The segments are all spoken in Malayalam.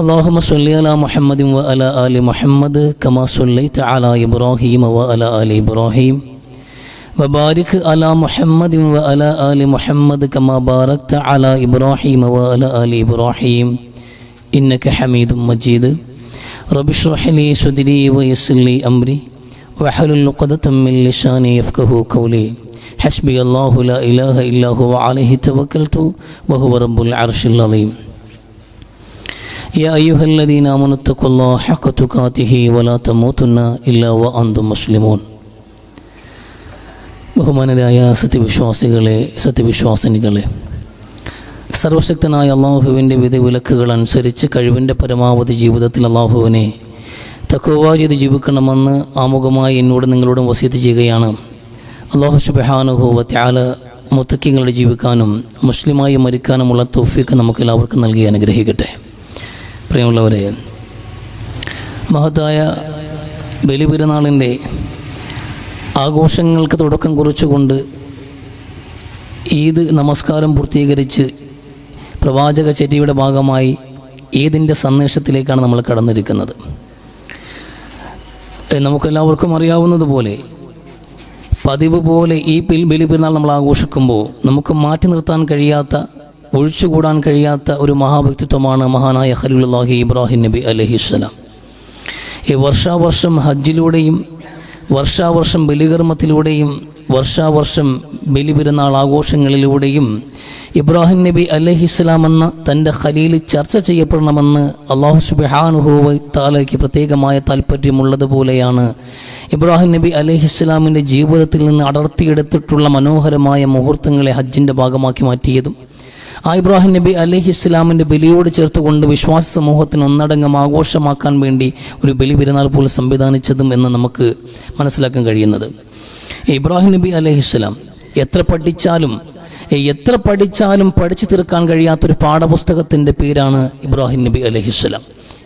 اللهم صل على محمد وعلى آل محمد كما صليت على إبراهيم وعلى آل إبراهيم وبارك على محمد وعلى آل محمد كما باركت على إبراهيم وعلى آل إبراهيم إنك حميد مجيد رب اشرح لي صدري ويسر لي أمري واحلل عقدة من لساني يفقه قولي حسبي الله لا إله إلا هو عليه توكلت وهو رب العرش العظيم يا أيها الذين آمنوا اتقوا الله حق تقاته ولا تموتن إلا وأنتم مسلمون ബഹുമാനരായ സത്യവിശ്വാസികളെ സത്യവിശ്വാസിനികളെ സർവശക്തനായ അള്ളാഹുവിൻ്റെ വിധി വിലക്കുകൾ അനുസരിച്ച് കഴിവിൻ്റെ പരമാവധി ജീവിതത്തിൽ അള്ളാഹുവിനെ തക്കുവ ചെയ്ത് ജീവിക്കണമെന്ന് ആമുഖമായി എന്നോട് നിങ്ങളോടും വസീത്ത് ചെയ്യുകയാണ് അള്ളാഹു സുബഹാനുഹുവ ത്യാല മുത്തക്കിങ്ങളുടെ ജീവിക്കാനും മുസ്ലിമായി മരിക്കാനുമുള്ള തോഫിക്ക് നമുക്ക് എല്ലാവർക്കും നൽകി അനുഗ്രഹിക്കട്ടെ പ്രിയമുള്ളവരെ മഹത്തായ ബലിപെരുന്നാളിന്റെ ആഘോഷങ്ങൾക്ക് തുടക്കം കുറിച്ചുകൊണ്ട് ഈദ് നമസ്കാരം പൂർത്തീകരിച്ച് പ്രവാചക ചര്യയുടെ ഭാഗമായി ഈദിന്റെ സന്ദേശത്തിലേക്കാണ് നമ്മൾ കടന്നിരിക്കുന്നത്. നമുക്കെല്ലാവർക്കും അറിയാവുന്നതുപോലെ പതിവ് പോലെ ഈ പിൽ ബലി പെരുന്നാൾ നമ്മൾ ആഘോഷിക്കുമ്പോൾ നമുക്ക് മാറ്റി നിർത്താൻ കഴിയാത്ത ഒഴിച്ചുകൂടാൻ കഴിയാത്ത ഒരു മഹാവ്യക്തിത്വമാണ് മഹാനായ ഖലീലുല്ലാഹി ഇബ്രാഹിം നബി അലഹിസ്സലാം ഈ വർഷാവർഷം ഹജ്ജിലൂടെയും വർഷാവർഷം ബലികർമ്മത്തിലൂടെയും വർഷാവർഷം ബലി പെരുന്നാൾ ആഘോഷങ്ങളിലൂടെയും ഇബ്രാഹിം നബി അലഹിസ്ലാം എന്ന തന്റെ ഖലീൽ ചർച്ച ചെയ്യപ്പെടണമെന്ന് അള്ളാഹു സുബാനുഹോവ താലയ്ക്ക് പ്രത്യേകമായ താല്പര്യമുള്ളതുപോലെയാണ് ഇബ്രാഹിം നബി അലഹിസ്ലാമിന്റെ ജീവിതത്തിൽ നിന്ന് അടർത്തിയെടുത്തിട്ടുള്ള മനോഹരമായ മുഹൂർത്തങ്ങളെ ഹജ്ജിന്റെ ഭാഗമാക്കി മാറ്റിയതും ആ ഇബ്രാഹിം നബി അലഹി ഇസ്ലാമിന്റെ ബലിയോട് ചേർത്തുകൊണ്ട് വിശ്വാസ സമൂഹത്തിന് ഒന്നടങ്കം ആഘോഷമാക്കാൻ വേണ്ടി ഒരു ബലി പെരുന്നാൾ പോലെ സംവിധാനിച്ചതും എന്ന് നമുക്ക് മനസ്സിലാക്കാൻ കഴിയുന്നത്. ഇബ്രാഹിം നബി അലഹി ഇസ്ലാം എത്ര പഠിച്ചാലും എത്ര പഠിച്ചാലും പഠിച്ചു തീർക്കാൻ കഴിയാത്തൊരു പാഠപുസ്തകത്തിന്റെ പേരാണ് ഇബ്രാഹിം നബി അലഹി ഇസ്ലാം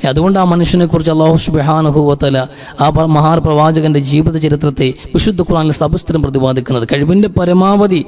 അതുകൊണ്ട് ആ മനുഷ്യനെക്കുറിച്ച് അള്ളാഹു സുബാനുഹുവത്തല ആ മഹാർ മഹാപ്രവാചകന്റെ ജീവിത ചരിത്രത്തെ വിശുദ്ധ ഖുറാനിൽ സബസ്ഥിരം പ്രതിപാദിക്കുന്നത്. കഴിവിന്റെ പരമാവധി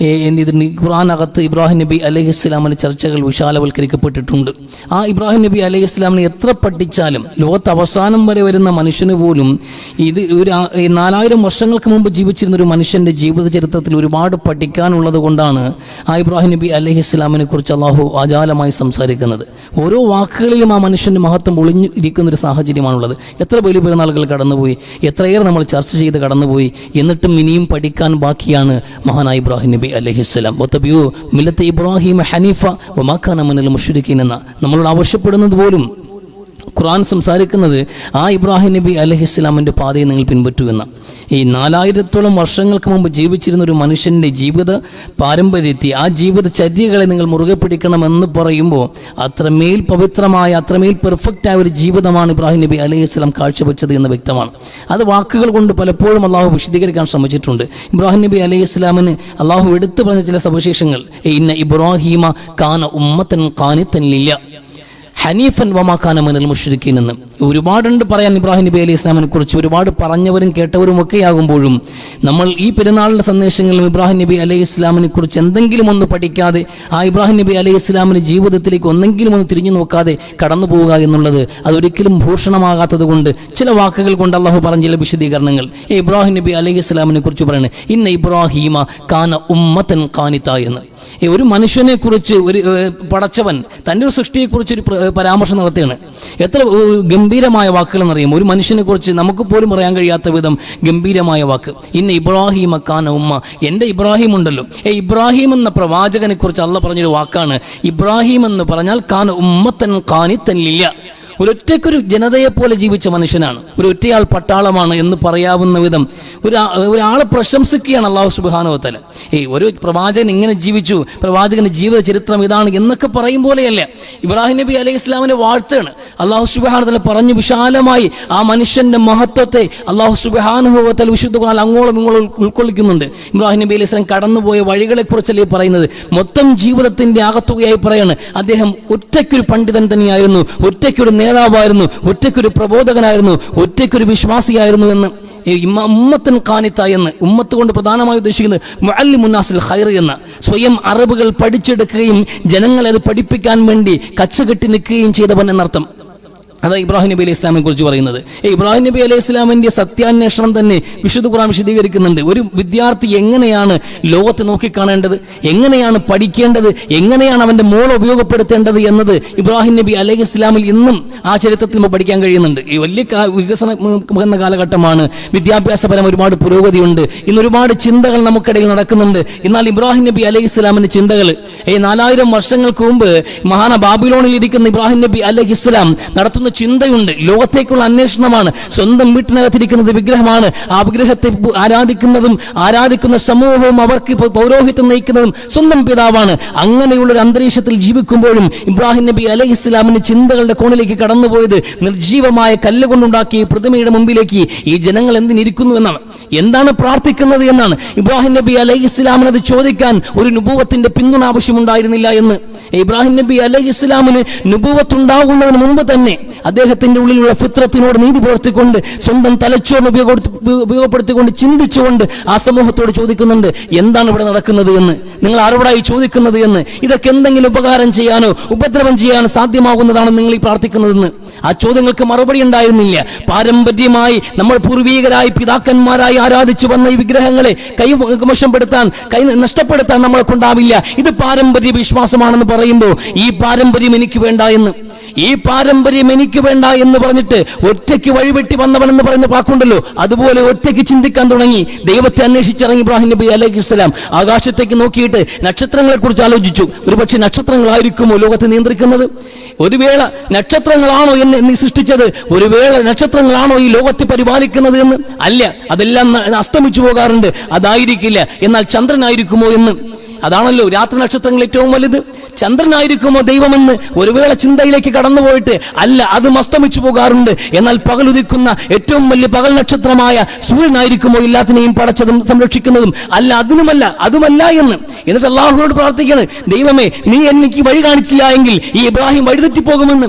എന്തിന് ഖുറാനകത്ത് ഇബ്രാഹിം നബി അലൈഹി ഇസ്ലാമിന്റെ ചർച്ചകൾ വിശാലവൽക്കരിക്കപ്പെട്ടിട്ടുണ്ട്. ആ ഇബ്രാഹിം നബി അലൈഹി ഇസ്ലാമിനെ എത്ര പഠിച്ചാലും ലോകത്ത് അവസാനം വരെ വരുന്ന മനുഷ്യന് പോലും ഇത് ഒരു നാലായിരം വർഷങ്ങൾക്ക് മുമ്പ് ജീവിച്ചിരുന്ന ഒരു മനുഷ്യന്റെ ജീവിത ചരിത്രത്തിൽ ഒരുപാട് പഠിക്കാനുള്ളത് കൊണ്ടാണ് ആ ഇബ്രാഹിം നബി അലൈഹി ഇസ്ലാമിനെ കുറിച്ച് അള്ളാഹു അജാലമായി സംസാരിക്കുന്നത്. ഓരോ വാക്കുകളിലും ആ മനുഷ്യന്റെ മഹത്വം ഒളിഞ്ഞു ഇരിക്കുന്ന ഒരു സാഹചര്യമാണുള്ളത്. എത്ര വലിയ പെരുന്നാളുകൾ കടന്നുപോയി? എത്രയേറെ നമ്മൾ ചർച്ച ചെയ്ത് കടന്നുപോയി? എന്നിട്ടും ഇനിയും പഠിക്കാൻ ബാക്കിയാണ് മഹാനായ ഇബ്രാഹിം നബി അലഹിസ്സലാം ഒത്തബിയോ മില്ലത്തെ ഇബ്രാഹിം ഹനീഫ ഒമാഖാന മുന്നിൽ മുഷരിക്കീൻ എന്ന നമ്മളോട് ആവശ്യപ്പെടുന്നത് പോലും ഖുർആൻ സംസാരിക്കുന്നത് ആ ഇബ്രാഹിം നബി അലഹി ഇസ്ലാമിന്റെ പാതയെ നിങ്ങൾ പിൻപറ്റൂ എന്ന. ഈ നാലായിരത്തോളം വർഷങ്ങൾക്ക് മുമ്പ് ജീവിച്ചിരുന്ന ഒരു മനുഷ്യന്റെ ജീവിത പാരമ്പര്യത്തി ആ ജീവിത ചര്യകളെ നിങ്ങൾ മുറുകെ പിടിക്കണമെന്ന് പറയുമ്പോൾ അത്രമേൽ പവിത്രമായ അത്രമേൽ പെർഫെക്റ്റ് ആയ ഒരു ജീവിതമാണ് ഇബ്രാഹിം നബി അലഹി ഇസ്ലാം കാഴ്ചവെച്ചത് എന്ന് വ്യക്തമാണ്. അത് വാക്കുകൾ കൊണ്ട് പലപ്പോഴും അള്ളാഹു വിശദീകരിക്കാൻ ശ്രമിച്ചിട്ടുണ്ട്. ഇബ്രാഹിം നബി അലഹി ഇസ്ലാമിന് അള്ളാഹു എടുത്തു പറഞ്ഞ ചില സവിശേഷങ്ങൾ. ഇന്ന ഇബ്രാഹിമ കാന ഉമ്മത്തൻ കാനിത്തൻ ലില്ല ഹനീഫൻ വമാക്കാന മനൽ മുഷ്രിഖീൻ എന്ന്. ഒരുപാടുണ്ട് പറയാൻ ഇബ്രാഹിം നബി അലി ഇസ്ലാമിനെ കുറിച്ച്. ഒരുപാട് പറഞ്ഞവരും കേട്ടവരും ഒക്കെ ആകുമ്പോഴും നമ്മൾ ഈ പെരുന്നാളിന്റെ സന്ദേശങ്ങളിലും ഇബ്രാഹിം നബി അലൈഹി ഇസ്ലാമിനെ കുറിച്ച് എന്തെങ്കിലും ഒന്ന് പഠിക്കാതെ ആ ഇബ്രാഹിം നബി അലൈഹി ഇസ്ലാമിന്റെ ജീവിതത്തിലേക്ക് ഒന്നെങ്കിലും ഒന്ന് തിരിഞ്ഞു നോക്കാതെ കടന്നു പോവുക എന്നുള്ളത് അതൊരിക്കലും ഭൂഷണമാകാത്തത് കൊണ്ട് ചില വാക്കുകൾ കൊണ്ട് അള്ളാഹു പറഞ്ഞ ചില വിശദീകരണങ്ങൾ. ഇബ്രാഹിം നബി അലൈഹി ഇസ്ലാമിനെ കുറിച്ച് പറയുന്നത് ഇന്ന ഇബ്രാഹിമ കാന ഉമ്മത്തൻ കാനിത്ത എന്ന്. ഒരു മനുഷ്യനെ കുറിച്ച് ഒരു പടച്ചവൻ തന്റെ ഒരു സൃഷ്ടിയെക്കുറിച്ച് ഒരു പരാമർശം നടത്തുകയാണ് എത്ര ഗംഭീരമായ വാക്കുകൾ എന്നറിയും ഒരു മനുഷ്യനെ കുറിച്ച് നമുക്ക് പോലും പറയാൻ കഴിയാത്ത വിധം ഗംഭീരമായ വാക്ക്. ഇന്ന് ഇബ്രാഹിം അക്കാൻ ഉമ്മ എന്റെ ഇബ്രാഹിം ഉണ്ടല്ലോ. ഏ ഇബ്രാഹിം എന്ന പ്രവാചകനെ കുറിച്ച് അല്ല പറഞ്ഞൊരു വാക്കാണ് ഇബ്രാഹിം എന്ന് പറഞ്ഞാൽ കാൻ ഉമ്മത്തൻ കാനിത്തന്നില്ല ഒരു ജനതയെപ്പോലെ ജനതയെ പോലെ ജീവിച്ച മനുഷ്യനാണ്. ഒരു ഒറ്റയാൾ പട്ടാളമാണ് എന്ന് പറയാവുന്ന വിധം ഒരു ഒരാളെ പ്രശംസിക്കുകയാണ് അള്ളാഹു സുബാനോത്തല ഈ ഒരു പ്രവാചകൻ ഇങ്ങനെ ജീവിച്ചു പ്രവാചകന്റെ ജീവിത ചരിത്രം ഇതാണ് എന്നൊക്കെ പറയും പോലെയല്ല. ഇബ്രാഹിം നബി അലൈഹി ഇസ്ലാമിനെ വാഴ്ത്തുകയാണ് അള്ളാഹു സുബാനത്തല പറഞ്ഞു വിശാലമായി ആ മനുഷ്യന്റെ മഹത്വത്തെ അള്ളാഹു സുബാനുഭവത്തൽ വിശുദ്ധ ഖുർആൻ അങ്ങോളം ഇങ്ങോളം ഉൾക്കൊള്ളിക്കുന്നുണ്ട്. ഇബ്രാഹിം നബി അലൈഹി ഇസ്ലാം കടന്നുപോയ വഴികളെ കുറിച്ചല്ലേ പറയുന്നത്? മൊത്തം ജീവിതത്തിന്റെ ആകത്തുകയായി പറയാണ്. അദ്ദേഹം ഒറ്റയ്ക്കൊരു പണ്ഡിതൻ തന്നെയായിരുന്നു ഒറ്റയ്ക്കൊരു നേതാവായിരുന്നു ഒറ്റയ്ക്കൊരു പ്രബോധകനായിരുന്നു ഒറ്റയ്ക്കൊരു വിശ്വാസിയായിരുന്നു എന്ന് ഉമ്മത്തൻ കാനിത്ത എന്ന് ഉമ്മത്ത് കൊണ്ട് പ്രധാനമായി ഉദ്ദേശിക്കുന്നത് മുഅല്ലി മുന്നാസിൽ ഖൈർ എന്ന്. സ്വയം അറിവുകൾ പഠിച്ചെടുക്കുകയും ജനങ്ങളെ അത് പഠിപ്പിക്കാൻ വേണ്ടി കച്ചകെട്ടി നിൽക്കുകയും ചെയ്തവൻ എന്നർത്ഥം. അതാ ഇബ്രാഹിം നബി അലൈഹി ഇസ്ലാമിനെ കുറിച്ച് പറയുന്നത്. ഇബ്രാഹിം നബി അലൈഹി ഇസ്ലാമിന്റെ സത്യാന്വേഷണം തന്നെ വിശുദ്ധ ഖുർആൻ വിശദീകരിക്കുന്നുണ്ട്. ഒരു വിദ്യാർത്ഥി എങ്ങനെയാണ് ലോകത്തെ നോക്കിക്കാണേണ്ടത്? എങ്ങനെയാണ് പഠിക്കേണ്ടത്? എങ്ങനെയാണ് അവന്റെ മോൾ ഉപയോഗപ്പെടുത്തേണ്ടത് എന്നത് ഇബ്രാഹിം നബി അലൈഹി ഇസ്ലാമിൽ ഇന്നും ആ ചരിത്രത്തിൽ പഠിക്കാൻ കഴിയുന്നുണ്ട്. ഈ വലിയ വികസന എന്ന കാലഘട്ടമാണ്. വിദ്യാഭ്യാസപരം ഒരുപാട് പുരോഗതിയുണ്ട്. ഇന്ന് ഒരുപാട് ചിന്തകൾ നമുക്കിടയിൽ നടക്കുന്നുണ്ട്. എന്നാൽ ഇബ്രാഹിം നബി അലൈഹി ഇസ്ലാമിന്റെ ചിന്തകൾ ഈ നാലായിരം വർഷങ്ങൾക്ക് മുമ്പ് മഹാന ബാബിലോണിൽ ഇരിക്കുന്ന ഇബ്രാഹിം നബി അലൈഹി ഇസ്ലാം നടത്തുന്ന ചിന്തയുണ്ട്. ലോകത്തേക്കുള്ള അന്വേഷണമാണ്. സ്വന്തം വീട്ടിനകത്തിരിക്കുന്നത് വിഗ്രഹമാണ്. ആ വിഗ്രഹത്തെ ആരാധിക്കുന്നതും ആരാധിക്കുന്ന സമൂഹവും അവർക്ക് പൗരോഹിത്യം നയിക്കുന്നതും സ്വന്തം പിതാവാണ്. അങ്ങനെയുള്ള ഒരു അന്തരീക്ഷത്തിൽ ജീവിക്കുമ്പോഴും ഇബ്രാഹിം നബി അലൈഹി ഇസ്ലാമിന്റെ ചിന്തകളുടെ കോണിലേക്ക് കടന്നുപോയത് നിർജീവമായ കല്ലുകൊണ്ടുണ്ടാക്കിയ പ്രതിമയുടെ മുമ്പിലേക്ക് ഈ ജനങ്ങൾ എന്തിനിരിക്കുന്നു എന്നാണ്. എന്താണ് പ്രാർത്ഥിക്കുന്നത് എന്നാണ്. ഇബ്രാഹിം നബി അലൈഹി അത് ചോദിക്കാൻ ഒരു നുപൂവത്തിന്റെ പിന്തുണ ആവശ്യമുണ്ടായിരുന്നില്ല എന്ന്. ഇബ്രാഹിം നബി അലൈഹി ഇസ്ലാമിന് നുപൂവത്തുണ്ടാകുന്നതിന് മുമ്പ് തന്നെ അദ്ദേഹത്തിന്റെ ഉള്ളിലുള്ള ഫിത്രത്തിനോട് നീതി പുലർത്തിക്കൊണ്ട് സ്വന്തം തലച്ചോറിന് ഉപയോഗപ്പെടുത്തിക്കൊണ്ട് ചിന്തിച്ചുകൊണ്ട് ആ സമൂഹത്തോട് ചോദിക്കുന്നുണ്ട് എന്താണ് ഇവിടെ നടക്കുന്നത് എന്ന്? നിങ്ങൾ ആരോടായി ചോദിക്കുന്നത് എന്ന്? ഇതൊക്കെ എന്തെങ്കിലും ഉപകാരം ചെയ്യാനോ ഉപദ്രവം ചെയ്യാനോ സാധ്യമാകുന്നതാണ് നിങ്ങൾ ഈ പ്രാർത്ഥിക്കുന്നതെന്ന്. ആ ചോദ്യങ്ങൾക്ക് മറുപടി ഉണ്ടായിരുന്നില്ല. പാരമ്പര്യമായി നമ്മൾ പൂർവീകരായി പിതാക്കന്മാരായി ആരാധിച്ചു വന്ന ഈ വിഗ്രഹങ്ങളെ കൈവശപ്പെടുത്താൻ കൈ നഷ്ടപ്പെടുത്താൻ നമ്മളെ കൊണ്ടാവില്ല. ഇത് പാരമ്പര്യ വിശ്വാസമാണെന്ന് പറയുമ്പോൾ ഈ പാരമ്പര്യം എനിക്ക് വേണ്ട എന്ന്. ഈ പാരമ്പര്യം എനിക്ക് വേണ്ട എന്ന് പറഞ്ഞിട്ട് ഒറ്റയ്ക്ക് വഴിവെട്ടി വന്നവൻ എന്ന് പറയുന്ന വാക്കുണ്ടല്ലോ. അതുപോലെ ഒറ്റയ്ക്ക് ചിന്തിക്കാൻ തുടങ്ങി. ദൈവത്തെ അന്വേഷിച്ചിറങ്ങി ഇബ്രാഹിം നബി അലൈഹി ഇസ്ലാം ആകാശത്തേക്ക് നോക്കിയിട്ട് നക്ഷത്രങ്ങളെ കുറിച്ച് ആലോചിച്ചു. ഒരുപക്ഷെ നക്ഷത്രങ്ങളായിരിക്കുമോ ലോകത്തെ നിയന്ത്രിക്കുന്നത്? ഒരു വേള നക്ഷത്രങ്ങളാണോ എന്നെ നീ സൃഷ്ടിച്ചത്? ഒരു വേള നക്ഷത്രങ്ങളാണോ ഈ ലോകത്തെ പരിപാലിക്കുന്നത് എന്ന്? അല്ല അതെല്ലാം അസ്തമിച്ചു പോകാറുണ്ട്. അതായിരിക്കില്ല. എന്നാൽ ചന്ദ്രനായിരിക്കുമോ എന്ന്? അതാണല്ലോ രാത്രി നക്ഷത്രങ്ങൾ ഏറ്റവും വലുത്. ചന്ദ്രനായിരിക്കുമോ ദൈവമെന്ന് ഒരു വേള ചിന്തയിലേക്ക് കടന്നുപോയിട്ട് അല്ല അത് മസ്തമിച്ചു പോകാറുണ്ട്. എന്നാൽ പകലുദിക്കുന്ന ഏറ്റവും വലിയ പകൽ നക്ഷത്രമായ സൂര്യനായിരിക്കുമോ എല്ലാത്തിനെയും പടച്ചതും സംരക്ഷിക്കുന്നതും അല്ല അതിനുമല്ല അതുമല്ല എന്ന്. എന്നിട്ട് അള്ളാഹുനോട് പ്രാർത്ഥിക്കുന്നത് ദൈവമേ നീ എനിക്ക് വഴി കാണിച്ചില്ല എങ്കിൽ ഈ ഇബ്രാഹിം വഴിതെറ്റിപ്പോകുമെന്ന്.